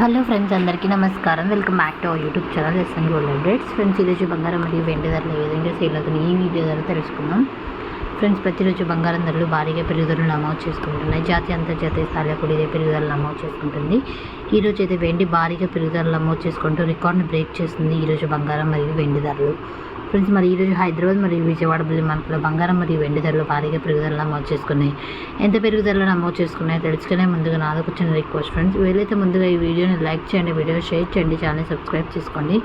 Hello friends అందరికీ నమస్కారం. Welcome back to our YouTube channel S N gold updates friends ఈరోజు బంగారం మరియు వెండి ధరలు ఏ విధంగా సేల్ అవుతున్నాయి? ఈ వీడియో ద్వారా తెలుసుకుందాం. ఫ్రెండ్స్ ప్రతిరోజు బంగారం ధరలు భారీగా పెరుగుదలను నమోదు చేసుకుంటున్నాయి. జాతీయ అంతర్జాతీయ స్థాయిలో కూడా ఇదే పెరుగుదల నమోదు చేసుకుంటుంది. ఈరోజు అయితే వెండి భారీగా పెరుగుదల నమోదు చేసుకుంటూ రికార్డును బ్రేక్ చేస్తుంది ఈరోజు బంగారం మరియు వెండి ధరలు. ఫ్రెండ్స్ మరి ఈరోజు హైదరాబాద్ మరియు విజయవాడ బిల్లి మార్కెట్లో బంగారం మరియు వెండి ధరలు భారీగా పెరుగుదల నమోదు చేసుకున్నాయి. ఎంత పెరుగుదల నమోదు చేసుకున్నాయో తెలుసుకునే ముందుగా నాదొక చిన్న రిక్వెస్ట్ ఫ్రెండ్స్ వీలైతే ముందుగా ఈ వీడియోని లైక్ చేయండి వీడియో షేర్ చేయండి ఛానల్ సబ్స్క్రైబ్ చేసుకోండి.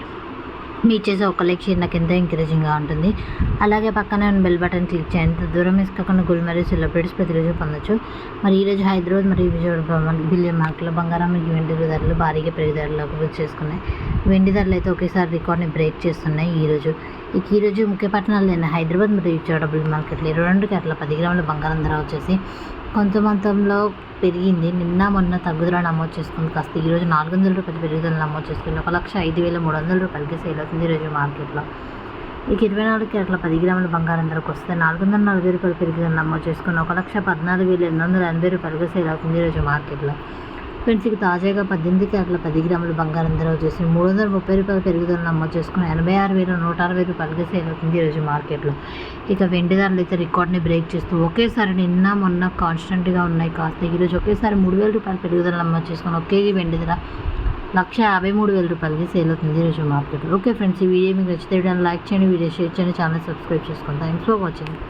మీ చేసే ఒక లైక్ షేర్ నాకు ఎంతో ఎంకరేజింగ్గా ఉంటుంది. అలాగే పక్కనే ఉన్న బెల్ బటన్ క్లిక్ చేయండి. దూరం వేసుకోకుండా గుడి మరియు సెలబ్రిటీస్ ప్రతిరోజు పొందొచ్చు. మరి ఈరోజు హైదరాబాద్ మరియు విజయవాడ బిలియన్ మార్కెట్లో బంగారం మరియు వెండి ధరలు భారీగా పెరుగుదలలోకి చేసుకున్నాయి. వెండి ధరలు అయితే ఒకేసారి రికార్డ్ని బ్రేక్ చేస్తున్నాయి ఈరోజు ఇక ఈరోజు ముఖ్య పట్టణాలైన హైదరాబాద్ మరియు విజయవాడ మార్కెట్లో ఇరవై రెండు గంటల పది గ్రాముల బంగారం ధర వచ్చేసి కొంత మొత్తంలో పెరిగింది. నిన్న మొన్న తగ్గుదల నమోదు చేసుకుంది. కాస్త ఈరోజు నాలుగు వందల రూపాయలు పెరుగుదల నమోదు చేసుకుంది. ఒక లక్ష ఐదు వేల మూడు వందల రూపాయలకి సేల్ అవుతుంది ఈరోజు మార్కెట్లో. ఇక ఇరవై నాలుగు క్యారెట్ల పది గ్రాముల బంగారం ధరకు వస్తే నాలుగు వందల నలభై రూపాయలు పెరుగుదల నమోదు చేసుకుని ఒక లక్ష పద్నాలుగు వేల ఎనిమిది వందల ఎనభై రూపాయలకి సేల్ అవుతుంది ఈరోజు మార్కెట్లో. ఫ్రెండ్స్ ఇక తాజాగా పద్దెనిమిది క్యారెట్ల పది గ్రాముల బంగారం ధర వచ్చేసి మూడు వందల ముప్పై రూపాయల పెరుగుదల నమోదు చేసుకుని ఎనభై ఆరు వేల నూట అరవై రూపాయలకి సేల్ అవుతుంది ఈరోజు మార్కెట్లో. ఇక వెండి ధరలు అయితే రికార్డ్ని బ్రేక్ చేస్తూ ఒకేసారి నిన్న మొన్న కాన్స్టెంట్గా ఉన్నాయి కాస్త. ఈరోజు ఒకేసారి మూడు వేల రూపాయల పెరుగుదల నమోదు చేసుకుని ఒక కేజీ వెండి ధర లక్ష యాభై మూడు వేల రూపాయలకి సేల్ అవుతుంది ఈరోజు మార్కెట్లో. ఓకే ఫ్రెండ్స్ ఈ వీడియో మీకు నచ్చితే వీడియోని లైక్ చేయండి వీడియో షేర్ చేయండి ఛానల్ సబ్స్క్రైబ్ చేసుకోండి థ్యాంక్స్ ఫర్ వాచింగ్.